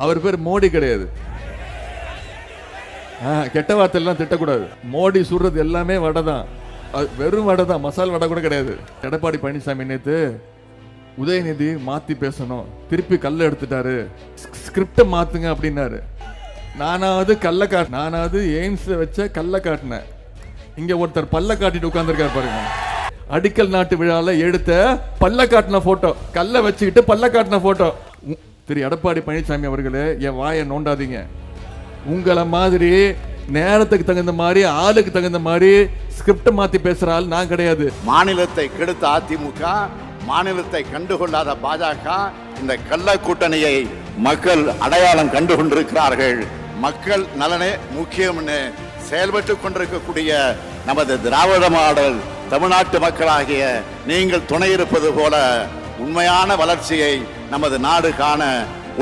அவர் பேர் மோடி கிடையாது. ஆ, கெட்ட வார்த்தையெல்லாம் திட்டக்கூடாது. மோடி சுடுறது எல்லாமே வடை தான் அது வெறும் வடை தான் மசால் வடை கூட கிடையாது. எடப்பாடி பழனிசாமி நேத்து உதயநிதி மாத்தி பேசணும். திருப்பி கல்லை எடுத்துட்டாரு. ஸ்கிரிப்டை மாத்துங்க அப்படின்னாரு. நானாவது கல்லை காட்டு நானாவது எய்ம்ஸ் வச்ச கல்லை காட்டினேன். இங்க ஒருத்தர் பல்ல காட்டிட்டு உட்கார்ந்திருக்காரு பாருங்க. அடிக்கல் நாட்டு விழால எடுத்த பல்ல காட்டின போட்டோ கல்லை வச்சுக்கிட்டு பல்ல காட்டின போட்டோ திரு எடப்பாடி பழனிசாமி அவர்களே என் வாயை நோண்டாதீங்க. உங்களை மாதிரி நேரத்துக்கு தகுந்த மாதிரி ஆளுக்கு தகுந்த மாதிரி ஸ்கிரிப்ட் மாத்தி பேசுற ஆள் நான் கிடையாது. மாநிலத்தை கெடுத்த அதிமுக மாநிலத்தை கண்டுகொள்ளாத பாஜக இந்த கள்ள கூட்டணியை மக்கள் அடையாளம் கண்டு கொண்டிருக்கிறார்கள் மக்கள் நலனே முக்கியம்னு செயல்பட்டு கொண்டிருக்கக்கூடிய நமது திராவிட மாடல் தமிழ்நாட்டு மக்களாகிய நீங்கள் துணை இருப்பது போல உண்மையான வளர்ச்சியை நமது நாடு காண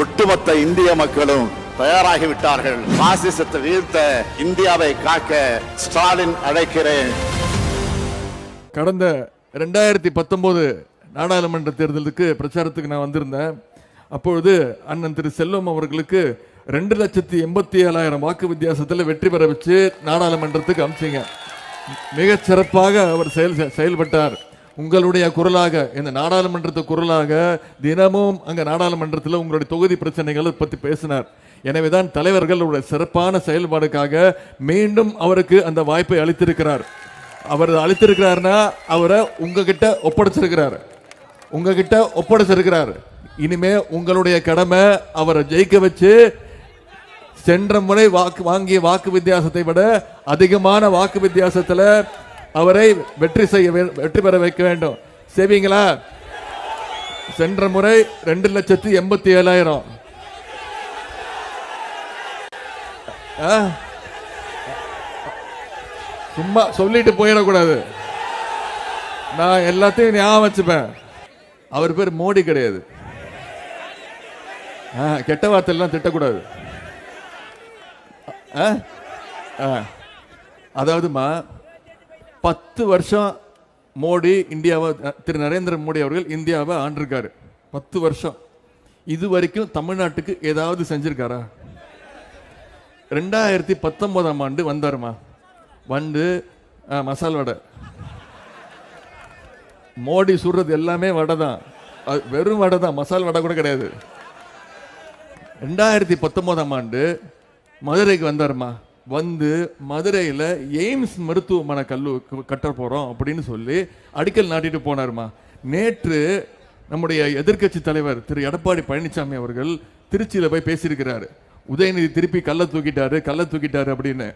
ஒட்டுமொத்த இந்திய மக்களும் தயாராகிவிட்டார்கள். பாசிசத்தை வீழ்த்த இந்தியாவை காக்க ஸ்டாலின் அழைக்கிறேன். கடந்த ரெண்டாயிரத்தி பத்தொன்பது நாடாளுமன்ற தேர்தலுக்கு பிரச்சாரத்துக்கு நான் வந்திருந்தேன். அப்பொழுது அண்ணன் திரு செல்வம் அவர்களுக்கு ரெண்டு லட்சத்தி எண்பத்தி ஏழாயிரம் வாக்கு வித்தியாசத்தில் வெற்றி பெற வச்சு நாடாளுமன்றத்துக்கு அமிச்சிங்க. மிகச் சிறப்பாக அவர் செயல் செயல்பட்டார். உங்களுடைய குரலாக இந்த நாடாளுமன்றத்து குரலாக தினமும் அங்கே நாடாளுமன்றத்தில் உங்களுடைய தொகுதி பிரச்சனைகளை பற்றி பேசினார். எனவேதான் தலைவர்களுடைய சிறப்பான செயல்பாடுக்காக மீண்டும் அவருக்கு அந்த வாய்ப்பை அளித்திருக்கிறார். அவர் அளித்திருக்கிறாருன்னா அவரை உங்ககிட்ட ஒப்படைச்சிருக்கிறார். உங்ககிட்ட ஒப்படைச்சிருக்கிறார். இனிமே உங்களுடைய கடமை அவரை ஜெயிக்க வச்சு சென்ற முறை வாக்கு வாங்கிய வாக்கு வித்தியாசத்தை விட அதிகமான வாக்கு வித்தியாசத்தில் அவரை வெற்றி செய்ய வெற்றி பெற வைக்க வேண்டும். செய்வீங்களா சென்ற முறை ரெண்டு லட்சத்தி எண்பத்தி ஏழாயிரம். ஆ? சும்மா சொல்லிட்டு போயிடக்கூடாது. நான் எல்லாத்தையும் ஞாபகம் வச்சுப்பேன். அவர் பேர் மோடி கிடையாது. ஆ, கெட்ட வார்த்தையெல்லாம் திட்டக்கூடாது. ஆ? ஆ. அதாவதுமா பத்து வருஷம் மோடி இந்தியாவை திரு நரேந்திர மோடி அவர்கள் இந்தியாவை ஆண்டிருக்காரு. பத்து வருஷம். இது வரைக்கும் தமிழ்நாட்டுக்கு ஏதாவது செஞ்சிருக்காரா? ரெண்டாயிரத்தி பத்தொன்பதாம் ஆண்டு வந்தாருமா? வந்து ஆ, மசால் வடை. மோடி சுடுறது எல்லாமே வடை தான் அது வெறும் வடை தான் மசால் வடை கூட கிடையாது. ரெண்டாயிரத்தி பத்தொன்பதாம் ஆண்டு மதுரைக்கு வந்தாருமா? வந்து மதுரையில் எய்ம்ஸ் மருத்துவமனை கல்லு கட்ட போகிறோம் அப்படின்னு சொல்லி அடிக்கல் நாட்டிட்டு போனார்மா. நேற்று நம்முடைய எதிர்க்கட்சி தலைவர் திரு எடப்பாடி பழனிசாமி அவர்கள் திருச்சியில் போய் பேசியிருக்கிறார். உதயநிதி திருப்பி கல்லை தூக்கிட்டாரு கல்லை தூக்கிட்டாரு அப்படின்னு.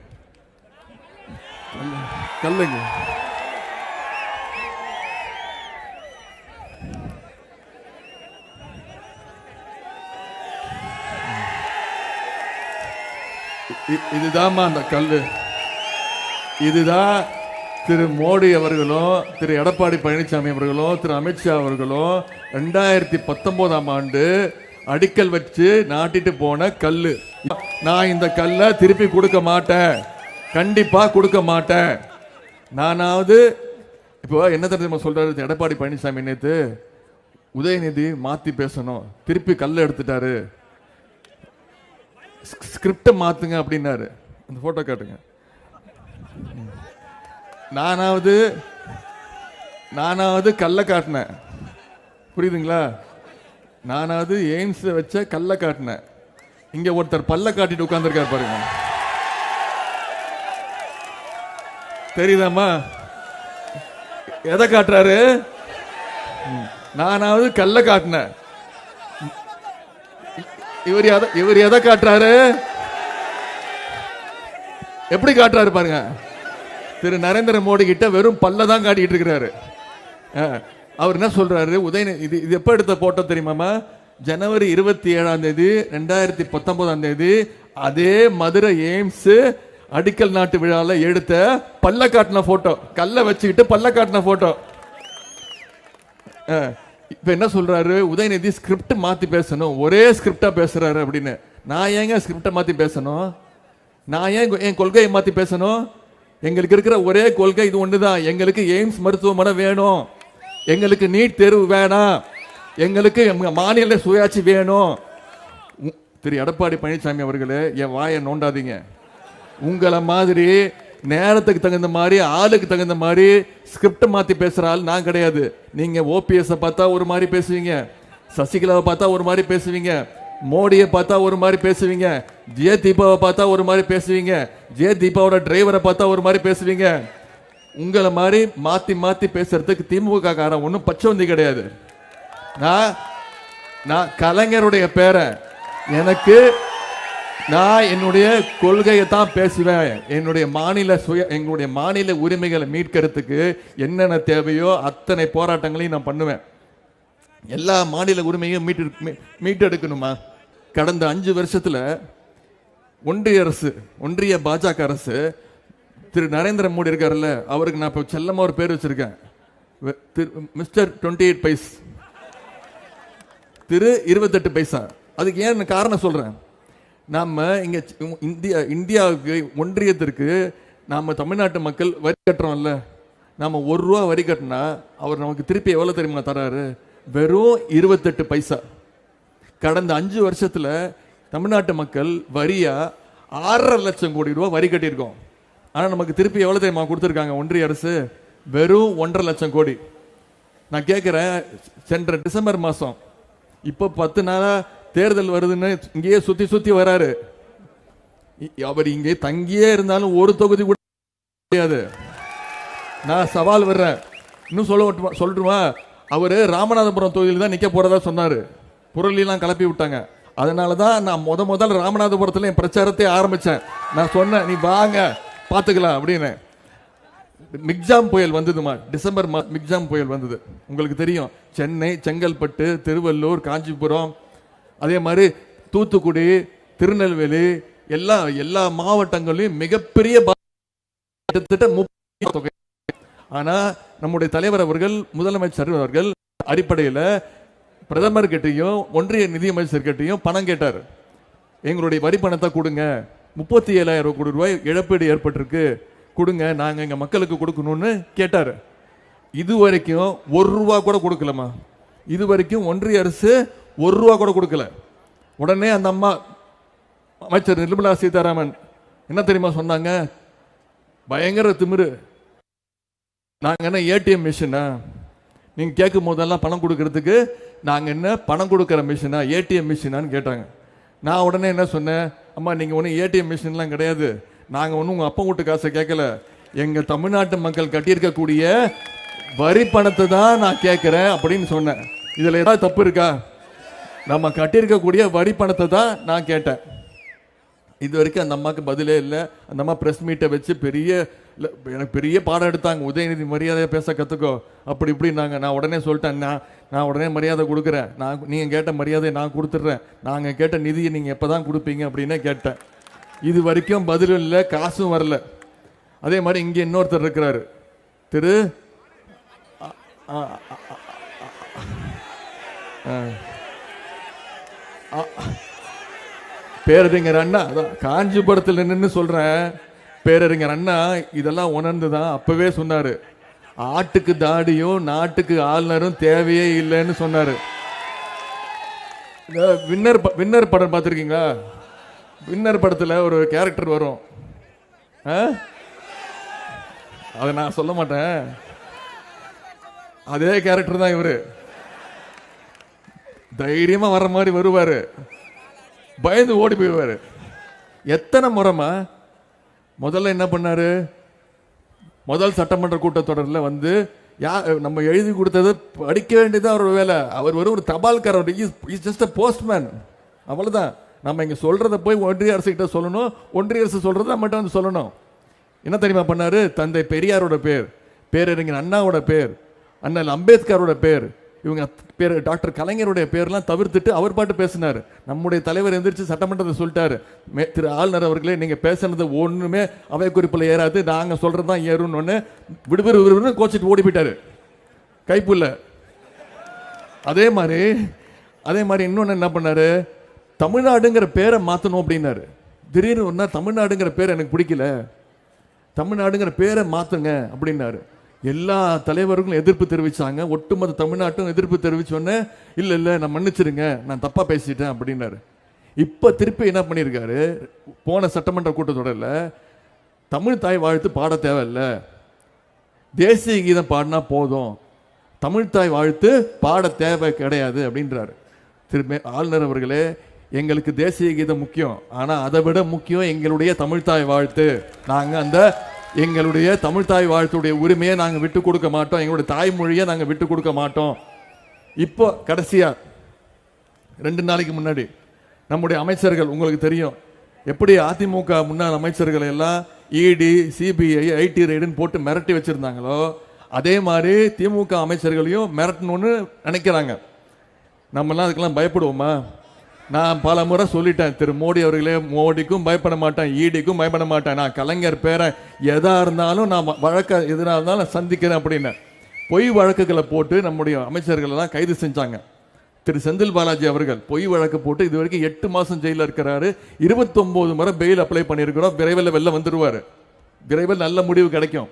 கல்லுங்க. இதுதாம்மா அந்த கல் இதுதான் திரு மோடி அவர்களும் திரு எடப்பாடி பழனிசாமி அவர்களும் திரு அமித்ஷா அவர்களும் ரெண்டாயிரத்தி பத்தொன்பதாம் ஆண்டு அடிக்கல் வச்சு நாட்டிட்டு போன கல் நான் இந்த கல்லை திருப்பி கொடுக்க மாட்டேன். கண்டிப்பாக கொடுக்க மாட்டேன். நானாவது இப்போ என்ன தெரியுமா சொல்கிறாரு எடப்பாடி பழனிசாமி நேற்று உதயநிதி மாற்றி பேசணும். திருப்பி கல்லை எடுத்துட்டாரு. ஸ்கிரிப்டை மாற்றுங்க அப்படின்னாரு. அந்த ஃபோட்டோ காட்டுங்க. நானாவது நானாவது கல்லை காட்டினேன். புரியுதுங்களா? நானாவது எய்ம்ஸை வச்ச கல்லை காட்டினேன். இங்கே ஒருத்தர் பல்ல காட்டிட்டு உட்காந்துருக்கார் பாருங்க. தெரியுதாம்மா? எதை காட்டுறாரு? ம். நானாவது கல்லை காட்டினேன். இவர் எதை இவர் எதை காட்டுறாரு? எப்படி காட்டுறாரு பாருங்க. திரு நரேந்திர மோடி கிட்ட வெறும் பல்ல தான் காட்டிட்டு இருக்கிறாரு. ஆ, அவர் என்ன சொல்றாரு? உதய இது இது எப்ப எடுத்த போட்டோ தெரியுமாமா ஜனவரி இருபத்தி ஏழாம் தேதி ரெண்டாயிரத்தி பத்தொன்பதாம் தேதி அதே மதுரை எய்ம்ஸ் அடிக்கல் நாட்டு விழால எடுத்த பல்ல காட்டின போட்டோ. கல்ல வச்சுக்கிட்டு பல்ல காட்டின போட்டோ. இப்ப என்ன சொல்றாரு? உதயநிதி ஸ்கிரிப்ட் மாத்தி பேசணும். ஒரே ஸ்கிரிப்டா பேசுறாரு அப்படின்னு. நான் ஏங்க ஸ்கிரிப்டை மாத்தி பேசணும்? நான் ஏன் என் கொள்கையை மாத்தி பேசணும்? எங்களுக்கு இருக்கிற ஒரே கொள்கை இது ஒண்ணுதான். எங்களுக்கு எய்ம்ஸ் மருத்துவமனை வேணும். எங்களுக்கு நீட் தேர்வு வேணாம். எங்களுக்கு மாநில சுயாட்சி வேணும். உ- திரு எடப்பாடி பழனிசாமி அவர்களே என் வாயை நோண்டாதீங்க. உங்களை மாதிரி நேரத்துக்கு தகுந்த மாதிரி ஆளுக்கு தகுந்த மாதிரி ஸ்கிரிப்ட் மாற்றி பேசுகிற ஆள் நான் கிடையாது. நீங்கள் ஓபிஎஸ்ஸை பார்த்தா ஒரு மாதிரி பேசுவீங்க. சசிகலாவை பார்த்தா ஒரு மாதிரி பேசுவீங்க. மோடியை பார்த்தா ஒரு மாதிரி பேசுவீங்க. ஜே தீபாவை பார்த்தா ஒரு மாதிரி பேசுவீங்க. ஜே தீபாவோட டிரைவரை பார்த்தா ஒரு மாதிரி பேசுவீங்க. உங்களை மாதிரி மாற்றி மாற்றி பேசுறதுக்கு திமுக காரன் ஒன்றும் பச்சவந்தி கிடையாது. நான் நான் கலைஞருடைய பேரை எனக்கு நான் என்னுடைய கொள்கையை தான் பேசுவேன். என்னுடைய மாநில சுய எங்களுடைய மாநில உரிமைகளை மீட்கிறதுக்கு என்னென்ன தேவையோ அத்தனை போராட்டங்களையும் நான் பண்ணுவேன். எல்லா மாநில உரிமையும் மீட்டு மீட்டெடுக்கணுமா? கடந்த அஞ்சு வருஷத்தில் ஒன்றிய அரசு ஒன்றிய பாஜக அரசு திரு நரேந்திர மோடி இருக்காருல்ல அவருக்கு நான் இப்போ செல்லமாக ஒரு பேர் வச்சுருக்கேன். திரு மிஸ்டர் டுவெண்ட்டி எயிட் பைஸ். திரு இருபத்தெட்டு பைசா. அதுக்கு ஏன் காரணம் சொல்கிறேன் நாம் இங்கே இந்தியா இந்தியாவுக்கு ஒன்றியத்திற்கு நாம் தமிழ்நாட்டு மக்கள் வரி கட்டுறோம்ல. நாம் ஒரு ரூபா வரி கட்டினா அவர் நமக்கு திருப்பி எவ்வளோ தெரியுமா தராரு? வெறும் இருபத்தெட்டு பைசா. கடந்த அஞ்சு வருஷத்தில் தமிழ்நாட்டு மக்கள் வரியாக ஆறரை லட்சம் கோடி ரூபா வரி கட்டியிருக்கோம். ஆனால் நமக்கு திருப்பி எவ்வளோ தெரியுமா கொடுத்துருக்காங்க ஒன்றிய அரசு? வெறும் ஒன்றரை லட்சம் கோடி. நான் கேட்குறேன் சென்ற டிசம்பர் மாதம் இப்போ பத்து நாளாக தேர்தல் வருதுன்னு இங்கேயே சுற்றி சுற்றி வராரு. அவர் இங்கே தங்கியே இருந்தாலும் ஒரு தொகுதி கூட முடியாது. நான் சவால் வர்றேன் இன்னும் சொல்ல விட்டுமா- சொல்லட்டுமா? அவர் ராமநாதபுரம் தொகுதியில் தான் நிற்க போறதா சொன்னார். புரளிலாம் கிளப்பி விட்டாங்க. அதனால தான் நான் முத முதல் ராமநாதபுரத்தில் என் பிரச்சாரத்தை ஆரம்பித்தேன் நான் சொன்னேன் நீ வாங்க பார்த்துக்கலாம் அப்படின்னு. மிக்ஜாம் புயல் வந்ததுமா? டிசம்பர் மா மிக்ஜாம் புயல் வந்தது. உங்களுக்கு தெரியும் சென்னை செங்கல்பட்டு திருவள்ளூர் காஞ்சிபுரம் அதே மாதிரி தூத்துக்குடி திருநெல்வேலி எல்லா எல்லா மாவட்டங்களையும் மிகப்பெரிய தொகை. ஆனா நம்முடைய தலைவர் அவர்கள் முதலமைச்சர் அவர்கள் அடிப்படையில் பிரதமர் கிட்டையும் ஒன்றிய நிதியமைச்சர் கிட்டையும் பணம் கேட்டார். எங்களுடைய வரி பணத்தை கொடுங்க. முப்பத்தி ஏழாயிரம் கோடி ரூபாய் இழப்பீடு ஏற்பட்டிருக்கு. கொடுங்க. நாங்கள் எங்கள் மக்களுக்கு கொடுக்கணும்னு கேட்டார். இது வரைக்கும் ஒரு ரூபா கூட கொடுக்கலமா இது வரைக்கும் ஒன்றிய அரசு ஒரு ரூபா கூட கொடுக்கல. உடனே அந்த அம்மா அமைச்சர் நிர்மலா சீதாராமன் என்ன தெரியுமா சொன்னாங்க? பயங்கர திமிரு. நாங்கள் என்ன ஏடிஎம் மிஷினா நீங்கள் கேட்கும் போதெல்லாம் பணம் கொடுக்கறதுக்கு நாங்கள் என்ன பணம் கொடுக்குற மிஷினா ஏடிஎம் மிஷினான்னு கேட்டாங்க. நான் உடனே என்ன சொன்னேன்? அம்மா நீங்கள் ஒன்றும் ஏடிஎம் மிஷின்லாம் கிடையாது. நாங்கள் ஒன்றும் உங்கள் அப்பா வீட்டு காசை கேட்கல. எங்கள் தமிழ்நாட்டு மக்கள் கட்டியிருக்கக்கூடிய வரி பணத்தை தான் நான் கேட்குறேன் அப்படின்னு சொன்னேன். இதில் ஏதாவது தப்பு இருக்கா? நம்ம கட்டியிருக்கக்கூடிய வரி பணத்தை தான் நான் கேட்டேன் இது வரைக்கும் அந்த அம்மாவுக்கு பதிலே இல்லை அந்த அம்மா ப்ரெஸ் மீட்டை வச்சு பெரிய எனக்கு பெரிய பாடம் எடுத்தாங்க உதயநிதி மரியாதையை பேச கற்றுக்கோ அப்படி இப்படின்னாங்க நான் உடனே சொல்லிட்டேன் நான் நான் உடனே மரியாதை கொடுக்குறேன் நான் நீங்கள் கேட்ட மரியாதையை நான் கொடுத்துட்றேன் நாங்கள் கேட்ட நிதியை நீங்கள் எப்போ தான் கொடுப்பீங்க அப்படின்னு கேட்டேன் இது வரைக்கும் பதிலும் இல்லை காசும் வரல அதே மாதிரி இங்கே இன்னொருத்தர் இருக்கிறாரு திரு ஆ பேரறிஞர் அண்ணா அதான் காஞ்சிபுரத்தில் நின்று சொல்றேன். பேரறிஞர் அண்ணா இதெல்லாம் உணர்ந்து தான் அப்பவே சொன்னாரு. ஆட்டுக்கு தாடியும் நாட்டுக்கு ஆளுநரும் தேவையே இல்லைன்னு சொன்னாரு. இந்த வின்னர் வின்னர் படம் பார்த்துருக்கீங்களா? வின்னர் படத்தில் ஒரு கேரக்டர் வரும். ஆ? அதை நான் சொல்ல மாட்டேன். அதே கேரக்டர் தான் இவர். தைரியமா வர மாதிரி வருவாரு. பயந்து ஓடி போயிடுவாரு. எத்தனை முறைமா முதல்ல என்ன பண்ணாரு? முதல் சட்டமன்ற கூட்டத்தொடரில் வந்து யா நம்ம எழுதி கொடுத்தது படிக்க வேண்டியது அவர் வேலை. அவர் வரும் ஒரு தபால்காரர். இஸ் ஜஸ்ட் அ போஸ்ட்மேன் அவ்வளோதான் நம்ம இங்கே சொல்றத போய் ஒன்றிய அரசு கிட்ட சொல்லணும். ஒன்றிய அரசு சொல்றத நம்மகிட்ட வந்து சொல்லணும். என்ன தெரியுமா பண்ணாரு? தந்தை பெரியாரோட பேர் பேரறிஞர் அண்ணாவோட பேர் அண்ணல் அம்பேத்கரோட பேர். இவங்க அத்- பேர் டாக்டர் கலைஞருடைய பேர்லாம் தவிர்த்துட்டு அவர் பாட்டு பேசினார். நம்முடைய தலைவர் எந்திரிச்சு சட்டமன்றத்தை சொல்லிட்டாரு. மே- திரு ஆளுநர் அவர்களே நீங்கள் பேசுனது ஒன்றுமே அவை குறிப்பில் ஏறாது நாங்கள் சொல்கிறது தான் ஏறும்னு ஒன்று விடுவிறு விடுவிறு கோச்சிட்டு ஓடி போயிட்டார். கைப்புல்ல அதே மாதிரி அதே மாதிரி இன்னொன்று என்ன பண்ணார்? தமிழ்நாடுங்கிற பேரை மாற்றணும் அப்படின்னாரு. திடீர்னு ஒன்றா தமிழ்நாடுங்கிற பேர் எனக்கு பிடிக்கல. தமிழ்நாடுங்கிற பேரை மாற்றுங்க அப்படின்னாரு. எல்லா தலைவர்களும் எதிர்ப்பு தெரிவிச்சாங்க. ஒட்டுமொத்த தமிழ்நாட்டும் எதிர்ப்பு தெரிவிச்சோன்னே இல்லை இல்லை நான் மன்னிச்சிருங்க நான் தப்பாக பேசிட்டேன் அப்படின்னாரு. இப்போ திருப்பி என்ன பண்ணியிருக்காரு போன சட்டமன்ற கூட்டத்தொடரில் தமிழ் தாய் வாழ்த்து பாட தேவையில்லை. தேசிய கீதம் பாடினா போதும். தமிழ்த்தாய் வாழ்த்து பாட தேவை கிடையாது அப்படின்றாரு. திரும்ப ஆளுநர் அவர்களே எங்களுக்கு தேசிய கீதம் முக்கியம். ஆனால் அதை விட முக்கியம் எங்களுடைய தமிழ்தாய் வாழ்த்து. நாங்கள் அந்த எங்களுடைய தமிழ் தாய் வாழ்த்துடைய உரிமையை நாங்கள் விட்டு கொடுக்க மாட்டோம். எங்களுடைய தாய்மொழியை நாங்கள் விட்டு கொடுக்க மாட்டோம். இப்போ கடைசியாக ரெண்டு நாளைக்கு முன்னாடி நம்முடைய அமைச்சர்கள் உங்களுக்கு தெரியும் எப்படி அதிமுக முன்னாள் அமைச்சர்கள் எல்லாம் இடி சிபிஐ ஐடி ரைடுன்னு போட்டு மிரட்டி வச்சுருந்தாங்களோ அதே மாதிரி திமுக அமைச்சர்களையும் மிரட்டணும்னு நினைக்கிறாங்க. நம்மலாம் அதுக்கெல்லாம் பயப்படுவோமா? நான் பல முறை சொல்லிட்டேன் திரு மோடி அவர்களே மோடிக்கும் பயப்பட மாட்டேன் ஈடிக்கும் பயப்பட மாட்டேன். நான் கலைஞர் பேரை எதா இருந்தாலும் நான் வழக்க எதிராக இருந்தாலும் நான் சந்திக்கிறேன் அப்படின்னு. பொய் வழக்குகளை போட்டு நம்முடைய அமைச்சர்கள் எல்லாம் கைது செஞ்சாங்க. திரு செந்தில் பாலாஜி அவர்கள் பொய் வழக்கு போட்டு இது வரைக்கும் எட்டு மாதம் ஜெயிலில் இருக்கிறாரு. இருபத்தொம்போது முறை பெயில் அப்ளை பண்ணியிருக்கிறோம். விரைவில் வெளில வந்துடுவார் விரைவில் நல்ல முடிவு கிடைக்கும்.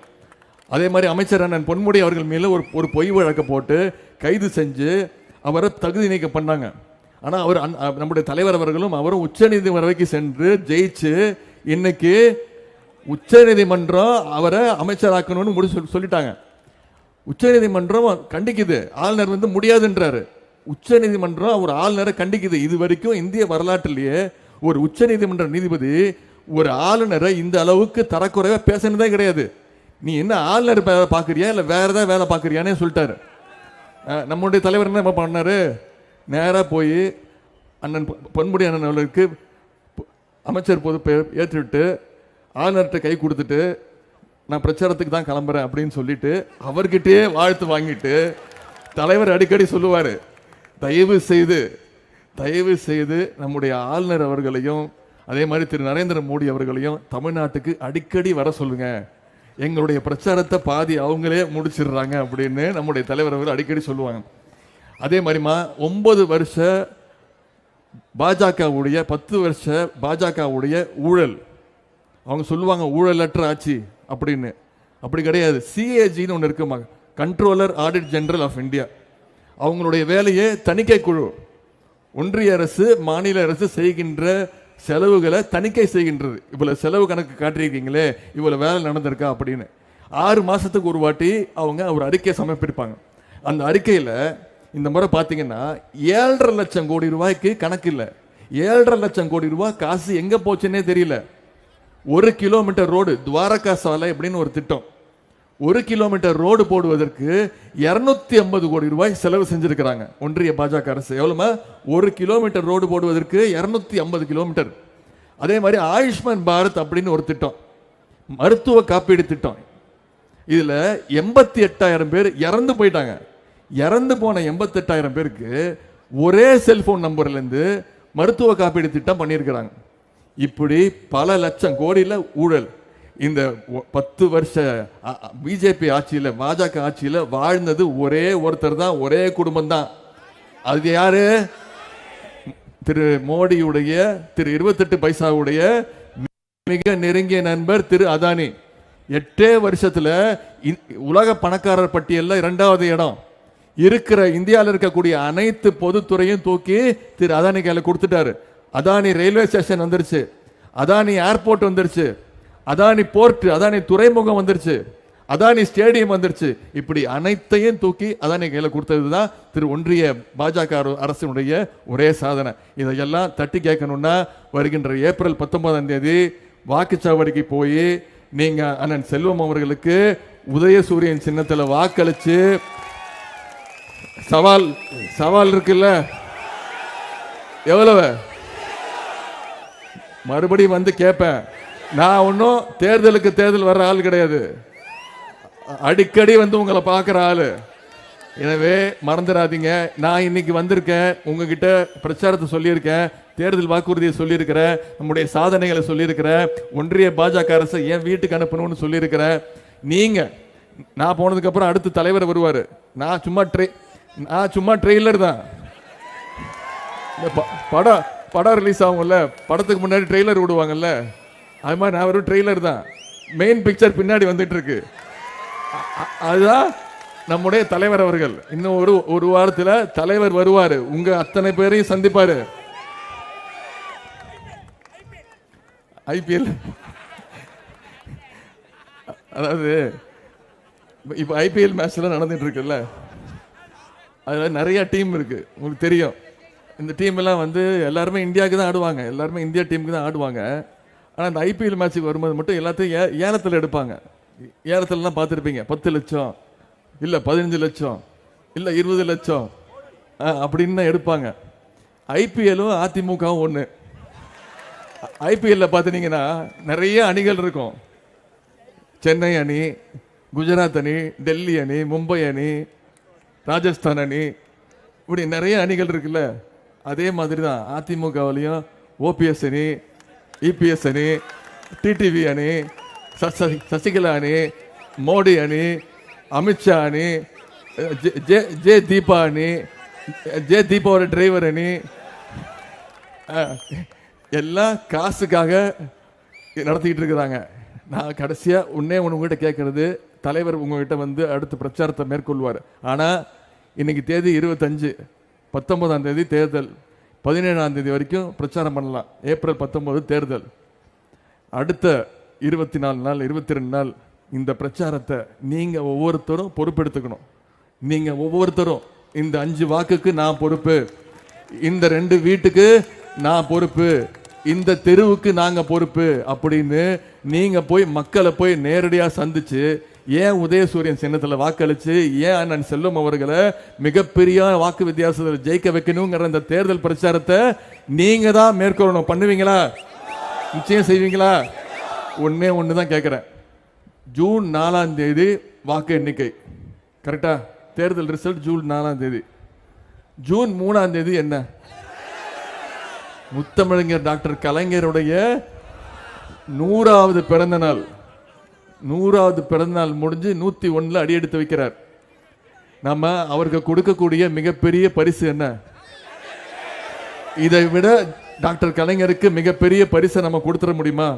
அதே மாதிரி அமைச்சர் அண்ணன் பொன்முடி அவர்கள் மேலே ஒரு ஒரு பொய் வழக்கு போட்டு கைது செஞ்சு அவரை தகுதி நீக்கம் பண்ணாங்க. ஆனால் அவர் அ- நம்முடைய தலைவர் அவர்களும் அவரும் உச்சநீதிமன்றம் வரைக்கும் சென்று ஜெயிச்சு இன்னைக்கு உச்சநீதிமன்றம் அவரை அமைச்சராக்கணும்னு முடிச்சு சொல்லி- சொல்லிட்டாங்க. உச்சநீதிமன்றம் கண்டிக்குது. ஆளுநர் வந்து முடியாதுன்றாரு. உச்சநீதிமன்றம் ஒரு ஆளுநரை கண்டிக்குது. இது வரைக்கும் இந்திய வரலாற்றிலேயே ஒரு உச்சநீதிமன்ற நீதிபதி ஒரு ஆளுநரை இந்த அளவுக்கு தரக்குறைவாக பேசினதே கிடையாது. நீ என்ன ஆளுநர் வேலை பார்க்குறியா இல்லை வேறு ஏதாவது வேலை பார்க்குறியானே சொல்லிட்டாரு. நம்முடைய தலைவர் என்ன பண்ணாரு? நேராக போய் அண்ணன் பொன்முடி அண்ணன் அவர்களுக்கு அமைச்சர் பொது ஏற்றுவிட்டு ஆளுநர்கிட்ட கை கொடுத்துட்டு நான் பிரச்சாரத்துக்கு தான் கிளம்புறேன் அப்படின்னு சொல்லிட்டு அவர்கிட்டயே வாழ்த்து வாங்கிட்டு தலைவர் அடிக்கடி சொல்லுவார். தயவு செய்து தயவு செய்து நம்முடைய ஆளுநர் அவர்களையும் அதே மாதிரி திரு. நரேந்திர மோடி அவர்களையும் தமிழ்நாட்டுக்கு அடிக்கடி வர சொல்லுங்க. எங்களுடைய பிரச்சாரத்தை பாதி அவங்களே முடிச்சிடுறாங்க அப்படின்னு நம்முடைய தலைவர் அவர்கள் அடிக்கடி சொல்லுவாங்க. அதே மாதிரிமா ஒன்பது வருஷ பாஜகவுடைய பத்து வருஷ பாஜகவுடைய ஊழல். அவங்க சொல்லுவாங்க ஊழலற்ற ஆட்சி அப்படின்னு. அப்படி கிடையாது. சிஏஜின்னு ஒன்று இருக்குமா? Controller audit general of India. அவங்களுடைய வேலையே தணிக்கை குழு. ஒன்றிய அரசு மாநில அரசு செய்கின்ற செலவுகளை தணிக்கை செய்கின்றது. இவ்வளோ செலவு கணக்கு காட்டியிருக்கீங்களே இவ்வளோ வேலை நடந்திருக்கா அப்படின்னு. ஆறு மாதத்துக்கு ஒரு வாட்டி அவங்க ஒரு அறிக்கையை சமர்ப்பிப்பாங்க. அந்த அறிக்கையில் இந்த முறை பார்த்தீங்கன்னா ஏழரை லட்சம் கோடி ரூபாய்க்கு கணக்கு இல்லை. ஏழரை லட்சம் கோடி ரூபாய் காசு எங்கே போச்சுன்னே தெரியல. ஒரு கிலோமீட்டர் ரோடு துவாரகா சாலை அப்படின்னு ஒரு திட்டம். ஒரு கிலோமீட்டர் ரோடு போடுவதற்கு இரநூத்தி ஐம்பது கோடி ரூபாய் செலவு செஞ்சுருக்கிறாங்க. ஒன்றிய பாஜக அரசு. எவ்வளோமா ஒரு கிலோமீட்டர் ரோடு போடுவதற்கு இரநூத்தி ஐம்பது கிலோமீட்டர். அதே மாதிரி ஆயுஷ்மான் பாரத் அப்படின்னு ஒரு திட்டம். மருத்துவ காப்பீடு திட்டம். இதில் எண்பத்தி எட்டாயிரம் பேர் இறந்து போயிட்டாங்க. இறந்து போன எண்பத்தெட்டாயிரம் பேருக்கு ஒரே செல்போன் நம்பர்லேருந்து மருத்துவ காப்பீடு திட்டம் பண்ணியிருக்கிறாங்க. இப்படி பல லட்சம் கோடியில் ஊழல். இந்த பத்து வருஷ பிஜேபி ஆட்சியில் பாஜக ஆட்சியில் வாழ்ந்தது ஒரே ஒருத்தர் தான் ஒரே குடும்பம் தான். அது யாரு? திரு மோடியுடைய திரு இருபத்தெட்டு பைசாவுடைய மிக நெருங்கிய நண்பர் திரு அதானி. எட்டே வருஷத்தில் இ- உலக பணக்காரர் பட்டியலில் இரண்டாவது இடம். இருக்கிற இந்தியாவில் இருக்கக்கூடிய அனைத்து பொதுத்துறையும் தூக்கி திரு அதானி கையில் கொடுத்துட்டாரு. அதானி ரயில்வே ஸ்டேஷன் வந்துருச்சு. அதானி ஏர்போர்ட் வந்துருச்சு. அதானி போர்ட் அதானி துறைமுகம் வந்துருச்சு. அதானி ஸ்டேடியம் வந்துருச்சு. இப்படி அனைத்தையும் தூக்கி அதானி கையில் கொடுத்தது தான் திரு ஒன்றிய பாஜக அரசினுடைய ஒரே சாதனை. இதையெல்லாம் தட்டி கேட்கணும்னா வருகின்ற ஏப்ரல் பத்தொன்பதாம் தேதி வாக்குச்சாவடிக்கு போய் நீங்கள் அண்ணன் செல்வம் அவர்களுக்கு உதயசூரியன் சின்னத்தில் வாக்களித்து சவால் சவால் இருக்குல்ல? எவ்வளவு? மறுபடியும் வந்து கேட்பேன் நான் ஒன்றும் தேர்தலுக்கு தேர்தல் வர்ற ஆள் கிடையாது. அடிக்கடி வந்து உங்களை பார்க்குற ஆள். எனவே மறந்துடாதீங்க. நான் இன்னைக்கு வந்திருக்கேன். உங்ககிட்ட பிரச்சாரத்தை சொல்லியிருக்கேன். தேர்தல் வாக்குறுதியை சொல்லியிருக்கிறேன். நம்முடைய சாதனைகளை சொல்லியிருக்கிறேன். ஒன்றிய பாஜக அரசை என் வீட்டுக்கு அனுப்பணும்னு சொல்லியிருக்கிறேன். நீங்கள் நான் போனதுக்கப்புறம் அடுத்து தலைவர் வருவார். நான் சும்மா ட்ரெ நான் சும்மா ட்ரெய்லர் தான். இந்த ப- படம் படம் ரிலீஸ் ஆகும்ல படத்துக்கு முன்னாடி ட்ரெய்லர் விடுவாங்கல்ல அது மாதிரி நான் வெறும் ட்ரெய்லர் தான். மெயின் பிக்சர் பின்னாடி வந்துட்டு இருக்கு அதுதான் நம்முடைய தலைவர் அவர்கள். இன்னும் ஒரு ஒரு வாரத்தில் தலைவர் வருவார். உங்க அத்தனை பேரையும் சந்திப்பாரு. ஐபிஎல் அதாவது இப்போ ஐபிஎல் மேட்ச்லாம் நடந்துட்டு இருக்குல்ல அதில் நிறையா டீம் இருக்குது உங்களுக்கு தெரியும். இந்த டீம் எல்லாம் வந்து எல்லாருமே இந்தியாவுக்கு தான் ஆடுவாங்க. எல்லாருமே இந்தியா டீமுக்கு தான் ஆடுவாங்க. ஆனால் அந்த ஐபிஎல் மேட்ச்சுக்கு வரும்போது மட்டும் எல்லாத்தையும் ஏ ஏலத்தில் எடுப்பாங்க. ஏலத்திலலாம் பார்த்துருப்பீங்க. பத்து லட்சம் இல்லை பதினஞ்சு லட்சம் இல்லை இருபது லட்சம் அப்படின்னு தான் எடுப்பாங்க ஐபிஎல்லும் அதிமுகவும் ஒன்று ஐபிஎல்ல பார்த்துனீங்கன்னா நிறைய அணிகள் இருக்கும். சென்னை அணி குஜராத் அணி டெல்லி அணி மும்பை அணி ராஜஸ்தான் அணி. இப்படி நிறைய அணிகள் இருக்குல்ல அதே மாதிரி தான் அதிமுகவிலையும் ஓபிஎஸ் அணி இபிஎஸ் அணி டிடிவி அணி சசி சசிகலா அணி மோடி அணி அமித்ஷா அணி ஜே- ஜே ஜே தீபா அணி ஜே தீபாவோட டிரைவர் அணி. எல்லாம் காசுக்காக நடத்திக்கிட்டு இருக்கிறாங்க. நான் கடைசியாக உன்னே ஒன்று உங்ககிட்ட தலைவர் உங்ககிட்ட வந்து அடுத்த பிரச்சாரத்தை மேற்கொள்வார். ஆனால் இன்னைக்கு தேதி இருபத்தஞ்சு பத்தொன்பதாம் தேதி தேர்தல். பதினேழாம் தேதி வரைக்கும் பிரச்சாரம் பண்ணலாம். ஏப்ரல் பத்தொன்பது தேர்தல். அடுத்த இருபத்தி நாலு நாள் இருபத்தி ரெண்டு நாள் இந்த பிரச்சாரத்தை நீங்கள் ஒவ்வொருத்தரும் பொறுப்பெடுத்துக்கணும். நீங்கள் ஒவ்வொருத்தரும் இந்த அஞ்சு வாக்குக்கு நான் பொறுப்பு. இந்த ரெண்டு வீட்டுக்கு நான் பொறுப்பு. இந்த தெருவுக்கு நாங்கள் பொறுப்பு அப்படின்னு நீங்கள் போய் மக்களை போய் நேரடியாக சந்திச்சு ஏன் உதயசூரியன் சின்னத்தில் வாக்களித்து ஏன் அண்ணன் செல்லும் அவர்களை மிகப்பெரிய வாக்கு வித்தியாசத்தில் ஜெயிக்க வைக்கணுங்கிற அந்த தேர்தல் பிரச்சாரத்தை நீங்கள் தான் மேற்கொள்ளணும். பண்ணுவீங்களா? நிச்சயம் செய்வீங்களா? ஒன்றே ஒன்று தான் கேட்குறேன் ஜூன் நாலாம் தேதி வாக்கு எண்ணிக்கை. கரெக்டா? தேர்தல் ரிசல்ட் ஜூன் நாலாம் தேதி. ஜூன் மூணாம் தேதி என்ன? முத்தமிழங்கர் டாக்டர் கலைஞருடைய நூறாவது பிறந்த நாள். நூறாவது பிறந்தநாள் முடிஞ்சு நூத்தி ஒன்றில் அடி எடுத்து வைக்கிறார். நம்ம அவருக்கு கொடுக்கக்கூடிய மிகப்பெரிய பரிசு என்ன? இதை விட டாக்டர் கலைஞருக்கு மிகப்பெரிய பரிசை நம்ம கொடுத்துட முடியுமா?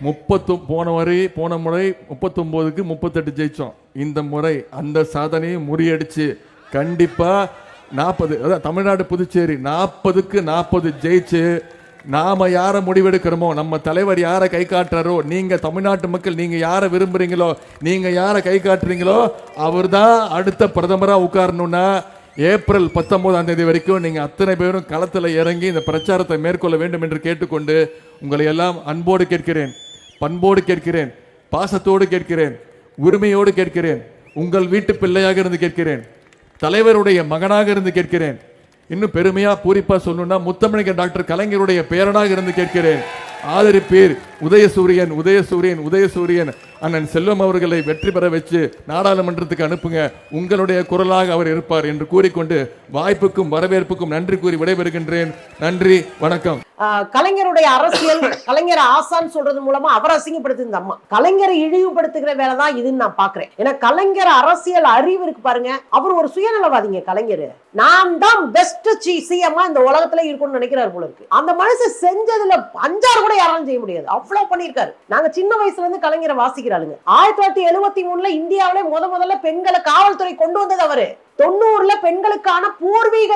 முப்பத்து போன வரை போன முறை முப்பத்தொம்போதுக்கு முப்பத்தெட்டு ஜெயிச்சோம். இந்த முறை அந்த சாதனையை முறியடிச்சு கண்டிப்பா நாற்பது அதான் தமிழ்நாடு புதுச்சேரி நாற்பதுக்கு நாற்பது ஜெயிச்சு நாம யாரை முடிவெடுக்கிறோமோ நம்ம தலைவர் யாரை கை காட்டுறாரோ நீங்க தமிழ்நாட்டு மக்கள் நீங்க யாரை விரும்புறீங்களோ நீங்க யாரை கை காட்டுறீங்களோ அவர் தான் அடுத்த பிரதமரா உட்காரணும்னா ஏப்ரல் பத்தொன்பதாம் தேதி வரைக்கும் நீங்க அத்தனை பேரும் களத்தில் இறங்கி இந்த பிரச்சாரத்தை மேற்கொள்ள வேண்டும் என்று கேட்டுக்கொண்டு உங்களை எல்லாம் அன்போடு கேட்கிறேன் பண்போடு கேட்கிறேன் பாசத்தோடு கேட்கிறேன் உரிமையோடு கேட்கிறேன் உங்கள் வீட்டு பிள்ளையாக இருந்து கேட்கிறேன் தலைவருடைய மகனாக இருந்து கேட்கிறேன் இன்னும் பெருமையா பூரிப்பா சொல்லணும்னா முத்தமிழக டாக்டர் கலைஞருடைய பேரனாக இருந்து கேட்கிறேன். ஆதரிப்பீர். உதயசூரியன் உதயசூரியன் உதயசூரியன். அண்ணன் செல்வம் அவர்களை வெற்றி பெற வச்சு நாடாளுமன்றத்துக்கு அனுப்புங்க. உங்களுடைய குரலாக அவர் இருப்பார் என்று கூறிக்கொண்டு வாய்ப்புக்கும் வரவேற்புக்கும் நன்றி கூறி விடைபெறுகின்றேன். நன்றி வணக்கம். கலைஞருடைய அரசியல் கலைஞர் ஆசான் சொல்றது மூலமா அவர் அசிங்கப்படுத்து இந்த அம்மா. கலைஞரை இழிவுபடுத்துகிற வேலை தான் இதுன்னு நான் பாக்குறேன் ஏன்னா கலைஞர் அரசியல் அறிவு இருக்கு பாருங்க. அவர் ஒரு சுயநலவாதிங்க கலைஞர். நான் தான் பெஸ்ட் சிஎம்மா இந்த உலகத்துல இருக்கணும்னு நினைக்கிறார் போல இருக்கு. அந்த மனுஷன் செஞ்சதுல அஞ்சாறு கூட யாராலும் செய்ய முடியாது. அவ்வளவு பண்ணியிருக்காரு. நாங்க சின்ன வயசுல இருந்து கலைஞரை வாசிக்கிறாளுங்க. ஆயிரத்தி தொள்ளாயிரத்தி எழுபத்தி மூணுல இந்தியாவிலே முத முதல்ல பெண்களை காவல்துறை கொண்டு வந்தது அவரு. தொண்ணூறுல பெண்களுக்கான பூர்வீக